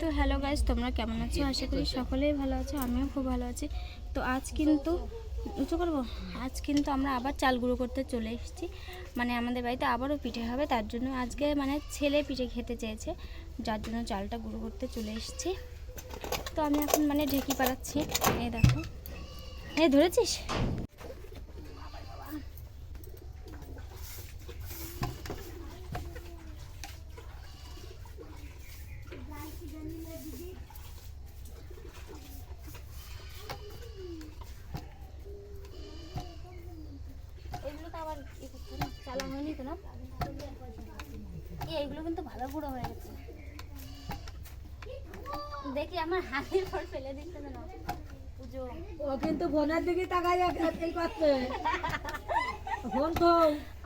তো hello guys তোমরা কেমন আছো? আশা করি সকলেই ভালো আছো আমিও খুব ভালো আছি। তো আজ কিন্তু উঁচু করব? আজ কিন্তু আমরা আবার চাল গুঁড়ো করতে চলে এসেছি। মানে আমাদের বাড়িতে আবারও পিঠে হবে তার জন্য আজকে মানে ছেলে পিঠে খেতে চেয়েছে যার জন্য চালটা গুঁড়ো করতে চলে এসেছি। তো আমি এখন মানে ঢেকি পাড়াচ্ছি। এই দেখো। এই ধরেছিস এগুলো তো আবার ই করতে না এইগুলো কিন্তু ভালো গুঁড়ো হয়ে গেছে। দেখি আমার হাতের পর ফেলে দিচ্ছে না পুজো। ও কিন্তু ফোনের দিকে তাকাই এই করছে ফোন তো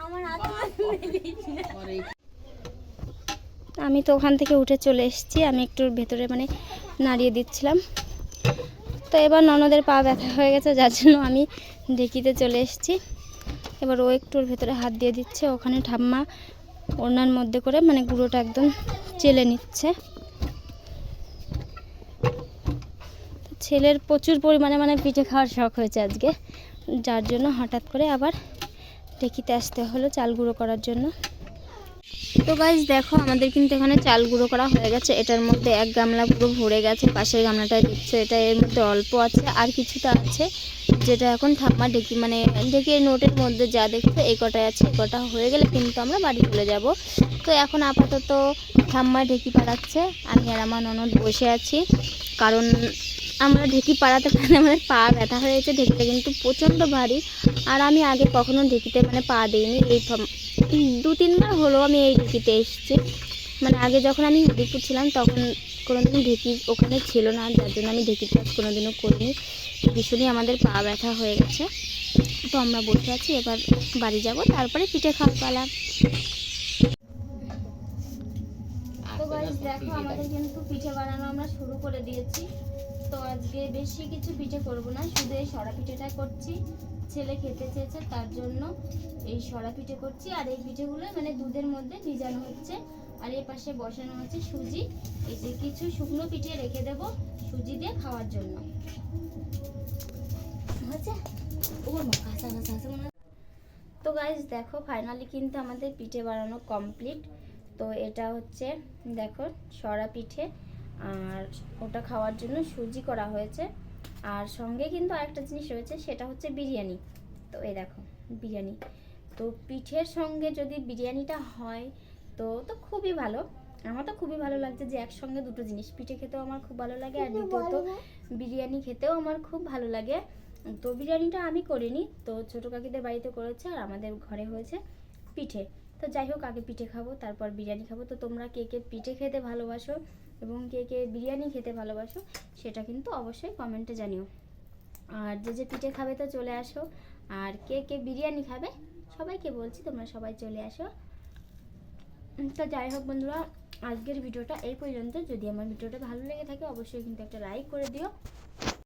আমার হাতে আমি তো ওখান থেকে উঠে চলে এসেছি আমি একটু ভেতরে মানে নাড়িয়ে দিচ্ছিলাম। তো এবার ননদের পা ব্যথা হয়ে গেছে যার জন্য আমি ঢেকিতে চলে এসেছি। এবার ও একটু ওর ভেতরে হাত দিয়ে দিচ্ছে, ওখানে ঠাম্মা ওনার মধ্যে করে মানে গুঁড়োটা একদম চেলে নিচ্ছে। ছেলের প্রচুর পরিমাণে মানে পিঠে খাওয়ার শখ হয়েছে আজকে, যার জন্য হঠাৎ করে আবার ঢেকিতে আসতে হলো চাল গুঁড়ো করার জন্য। তো গাইজ দেখো, আমাদের কিন্তু এখানে চাল গুঁড়ো করা হয়ে গেছে। এটার মধ্যে এক গামলা পুরো ভরে গেছে, পাশের গামলাটায় দিচ্ছে। এটা এর মধ্যে অল্প আছে, আর কিছুটা আছে, যেটা এখন ঠাম্মা ডেকি মানে ডেকে নোটের মধ্যে যা দেখছ, এই কটায় আছে, এই কটা হয়ে গেলে কিন্তু আমরা বাড়ি চলে যাব। তো এখন আপাতত ঠাম্মা ঢেকি পাড়াচ্ছে আমি আর আমার ননদ বসে আছি, কারণ আমরা ঢেকি পাড়াতে পারলে আমাদের পা ব্যথা হয়েছে ঢেকিটা কিন্তু প্রচণ্ড ভারী। আর আমি আগে কখনো ঢেকিতে মানে পা দিইনি। এই দু তিনবার হলো আমি এই ঢেকিতে এসেছি। মানে আগে যখন আমি হরিপুর ছিলাম তখন কোনোদিন ঢেকি ওখানে ছিল না। যার জন্য আমি ঢেকি কাজ কোনোদিনও করিনি। ভীষণই আমাদের পা ব্যথা হয়ে গেছে। তো আমরা বসে আছি, এবার বাড়ি যাব। তারপরে পিঠে খাওয়া পালা। দেখো আমাদের কিন্তু পিঠে বানানো আমরা শুরু করে দিয়েছি। তো আজকে বেশি কিছু পিঠে করব না শুধু এই সরা পিঠেটা করছি। ছেলে খেতে চেয়েছে তার জন্য এই সরা পিঠে করছি। আর এই পিঠেগুলো মানে দুধের মধ্যে ভিজানো হচ্ছে। আর এই পাশে বসানো হচ্ছে সুজি। এই যে কিছু শুকনো পিঠে রেখে দেব সুজি দিয়ে খাওয়ার জন্য। তো গাইজ দেখো ফাইনালি কিন্তু আমাদের পিঠে বানানো কমপ্লিট তো এটা হচ্ছে দেখো সরা পিঠে আর ওটা খাওয়ার জন্য সুজি করা হয়েছে। আর সঙ্গে কিন্তু আরেকটা জিনিস রয়েছে সেটা হচ্ছে বিরিয়ানি। তো এই দেখো বিরিয়ানি। তো পিঠের সঙ্গে যদি বিরিয়ানিটা হয় তো তো খুবই ভালো। আমার তো খুবই ভালো লাগছে যে একসঙ্গে দুটো জিনিস। পিঠে খেতেও আমার খুব ভালো লাগে আর দ্বিতীয়ত বিরিয়ানি খেতেও আমার খুব ভালো লাগে। তো বিরিয়ানিটা আমি করিনি তো ছোটো কাকিদের বাড়িতে করেছে আর আমাদের ঘরে হয়েছে পিঠে। তো যাই হোক, আগে পিঠে খাব, তারপর বিরিয়ানি খাব। তো তোমরা কে কে পিঠে খেতে ভালোবাসো এবং কে কে বিরিয়ানি খেতে ভালোবাসো, সেটা কিন্তু অবশ্যই কমেন্টে জানিও। আর যে যে পিঠে খাবে তো চলে আসো। আর কে কে বিরিয়ানি খাবে, সবাইকে বলছি তোমরা সবাই চলে আসো। তো যাই হোক বন্ধুরা, আজকের ভিডিওটা এই পর্যন্ত। যদি আমার ভিডিওটা ভালো লেগে থাকে, অবশ্যই কিন্তু একটা লাইক করে দিও।